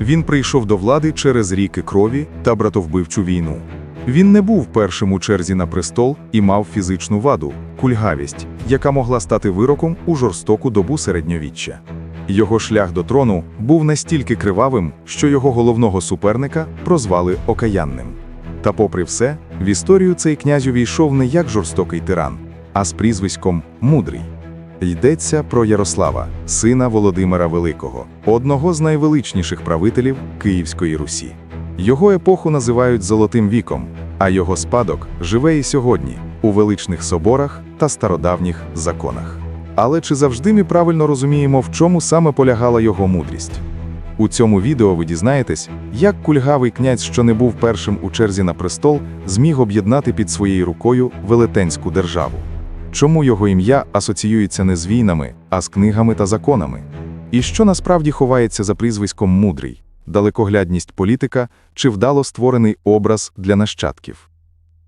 Він прийшов до влади через ріки крові та братовбивчу війну. Він не був першим у черзі на престол і мав фізичну ваду кульгавість, яка могла стати вироком у жорстоку добу середньовіччя. Його шлях до трону був настільки кривавим, що його головного суперника прозвали окаянним. Та, попри все, в історію цей князь увійшов не як жорстокий тиран, а з прізвиськом Мудрий. Йдеться про Ярослава, сина Володимира Великого, одного з найвеличніших правителів Київської Русі. Його епоху називають Золотим віком, а його спадок живе і сьогодні у величних соборах та стародавніх законах. Але чи завжди ми правильно розуміємо, в чому саме полягала його мудрість? У цьому відео ви дізнаєтесь, як кульгавий князь, що не був першим у черзі на престол, зміг об'єднати під своєю рукою велетенську державу. Чому його ім'я асоціюється не з війнами, а з книгами та законами? І що насправді ховається за прізвиськом мудрий, далекоглядність політика чи вдало створений образ для нащадків?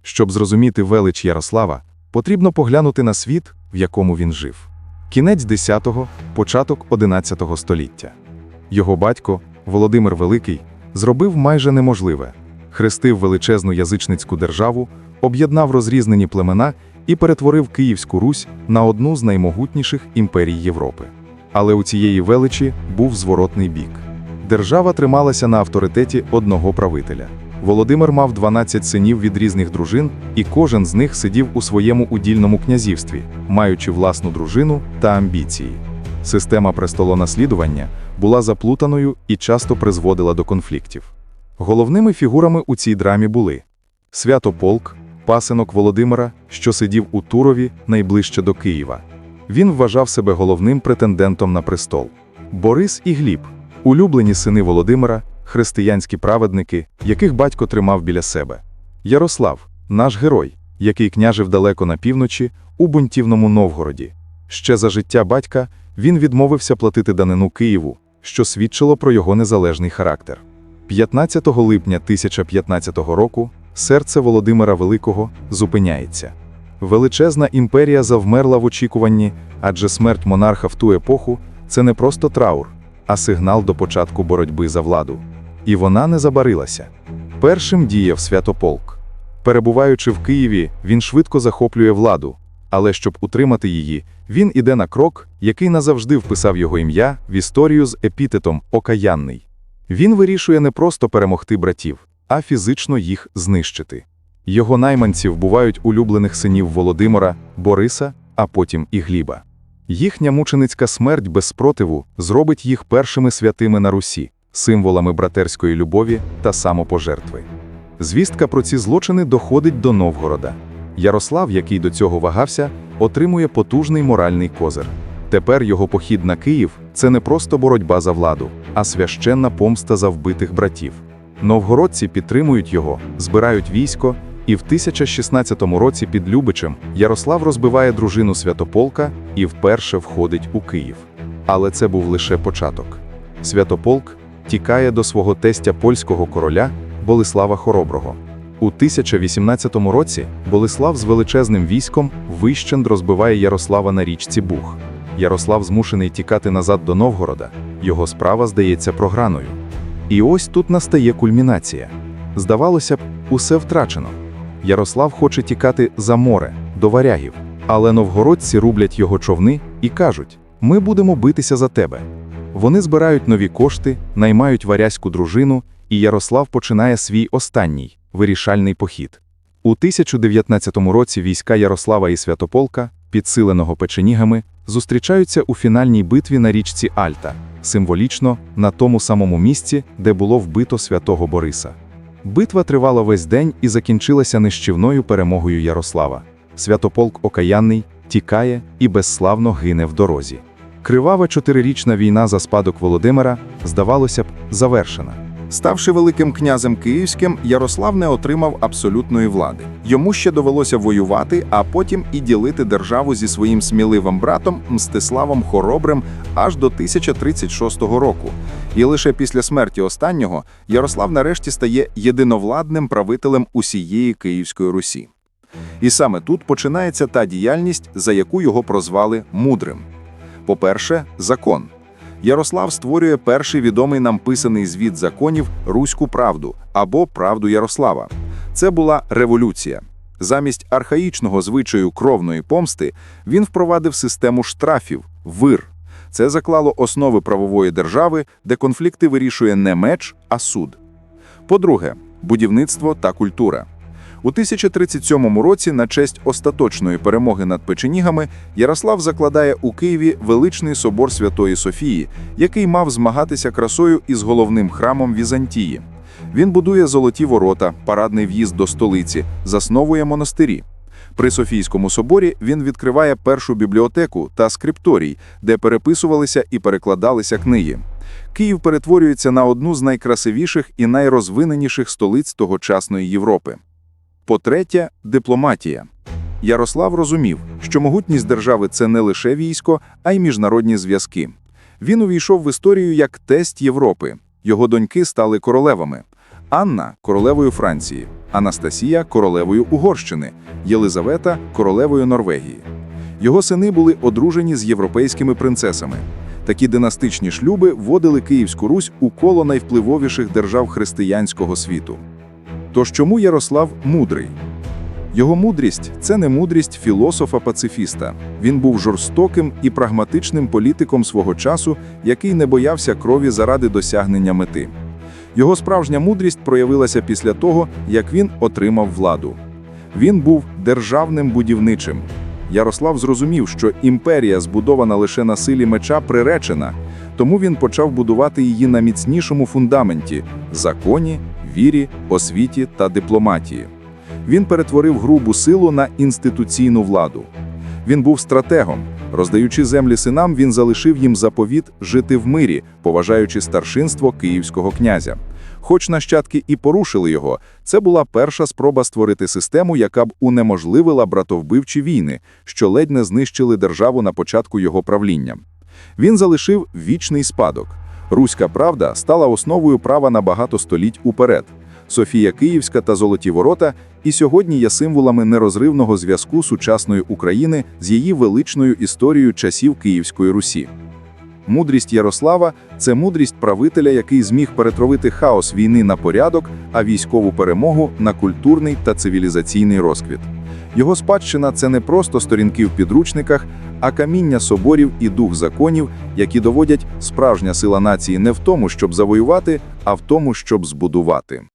Щоб зрозуміти велич Ярослава, потрібно поглянути на світ, в якому він жив. Кінець 10-го, початок 11 століття. Його батько, Володимир Великий, зробив майже неможливе хрестив величезну язичницьку державу, об'єднав розрізнені племена і перетворив Київську Русь на одну з наймогутніших імперій Європи. Але у цієї величі був зворотний бік. Держава трималася на авторитеті одного правителя. Володимир мав 12 синів від різних дружин, і кожен з них сидів у своєму удільному князівстві, маючи власну дружину та амбіції. Система престолонаслідування була заплутаною і часто призводила до конфліктів. Головними фігурами у цій драмі були Святополк, пасинок Володимира, що сидів у Турові найближче до Києва. Він вважав себе головним претендентом на престол. Борис і Гліб, улюблені сини Володимира, християнські праведники, яких батько тримав біля себе. Ярослав, наш герой, який княжив далеко на півночі, у бунтівному Новгороді. Ще за життя батька він відмовився платити данину Києву, що свідчило про його незалежний характер. 15 липня 1015 року серце Володимира Великого зупиняється. Величезна імперія завмерла в очікуванні, адже смерть монарха в ту епоху це не просто траур, а сигнал до початку боротьби за владу. І вона не забарилася. Першим діяв Святополк. Перебуваючи в Києві, він швидко захоплює владу, але щоб утримати її, він іде на крок, який назавжди вписав його ім'я в історію з епітетом Окаянний. Він вирішує не просто перемогти братів, а фізично їх знищити. Його найманці вбувають улюблених синів Володимира, Бориса, а потім і Гліба. Їхня мученицька смерть без спротиву зробить їх першими святими на Русі, символами братерської любові та самопожертви. Звістка про ці злочини доходить до Новгорода. Ярослав, який до цього вагався, отримує потужний моральний козир. Тепер його похід на Київ це не просто боротьба за владу, а священна помста за вбитих братів. Новгородці підтримують його, збирають військо, і в 1016 році під Любичем Ярослав розбиває дружину Святополка і вперше входить у Київ. Але це був лише початок. Святополк тікає до свого тестя польського короля Болислава Хороброго. У 1018 році Болислав з величезним військом вищен розбиває Ярослава на річці Буг. Ярослав змушений тікати назад до Новгорода, його справа здається програною. І ось тут настає кульмінація. Здавалося б, усе втрачено. Ярослав хоче тікати за море, до варягів, але новгородці рублять його човни і кажуть: ми будемо битися за тебе. Вони збирають нові кошти, наймають варязьку дружину, і Ярослав починає свій останній вирішальний похід. У 1019 році війська Ярослава і Святополка, підсиленого печенігами, зустрічаються у фінальній битві на річці Альта, символічно на тому самому місці, де було вбито святого Бориса. Битва тривала весь день і закінчилася нищівною перемогою Ярослава. Святополк Окаянний тікає і безславно гине в дорозі. Кривава чотирирічна війна за спадок Володимира, здавалося б, завершена. Ставши великим князем київським, Ярослав не отримав абсолютної влади. Йому ще довелося воювати, а потім і ділити державу зі своїм сміливим братом Мстиславом Хоробрим аж до 1036 року. І лише після смерті останнього Ярослав нарешті стає єдиновладним правителем усієї Київської Русі. І саме тут починається та діяльність, за яку його прозвали мудрим. По-перше, закон. Ярослав створює перший відомий нам писаний звіт законів Руську правду або правду Ярослава. Це була революція. Замість архаїчного звичаю кровної помсти він впровадив систему штрафів вир. Це заклало основи правової держави, де конфлікти вирішує не меч, а суд. По-друге, будівництво та культура. У 1037 році, на честь остаточної перемоги над печенігами, Ярослав закладає у Києві величний собор Святої Софії, який мав змагатися красою із головним храмом Візантії. Він будує золоті ворота, парадний в'їзд до столиці, засновує монастирі. При Софійському соборі він відкриває першу бібліотеку та скрипторій, де переписувалися і перекладалися книги. Київ перетворюється на одну з найкрасивіших і найрозвиненіших столиць тогочасної Європи. По-третє, дипломатія. Ярослав розумів, що могутність держави це не лише військо, а й міжнародні зв'язки. Він увійшов в історію як тесть Європи. Його доньки стали королевами. Анна королевою Франції, Анастасія королевою Угорщини, Єлизавета королевою Норвегії. Його сини були одружені з європейськими принцесами. Такі династичні шлюби вводили Київську Русь у коло найвпливовіших держав християнського світу. Тож чому Ярослав мудрий? Його мудрість це не мудрість філософа-пацифіста. Він був жорстоким і прагматичним політиком свого часу, який не боявся крові заради досягнення мети. Його справжня мудрість проявилася після того, як він отримав владу. Він був державним будівничим. Ярослав зрозумів, що імперія, збудована лише на силі меча, приречена, тому він почав будувати її на міцнішому фундаменті законі, вірі, освіті та дипломатії. Він перетворив грубу силу на інституційну владу. Він був стратегом. Роздаючи землі синам, він залишив їм заповіт жити в мирі, поважаючи старшинство київського князя. Хоч нащадки і порушили його, це була перша спроба створити систему, яка б унеможливила братовбивчі війни, що ледь не знищили державу на початку його правління. Він залишив вічний спадок. Руська правда стала основою права на багато століть уперед. Софія Київська та Золоті Ворота і сьогодні є символами нерозривного зв'язку сучасної України з її величною історією часів Київської Русі. Мудрість Ярослава це мудрість правителя, який зміг перетворити хаос війни на порядок, а військову перемогу на культурний та цивілізаційний розквіт. Його спадщина це не просто сторінки в підручниках, а каміння соборів і дух законів, які доводять справжня сила нації не в тому, щоб завоювати, а в тому, щоб збудувати.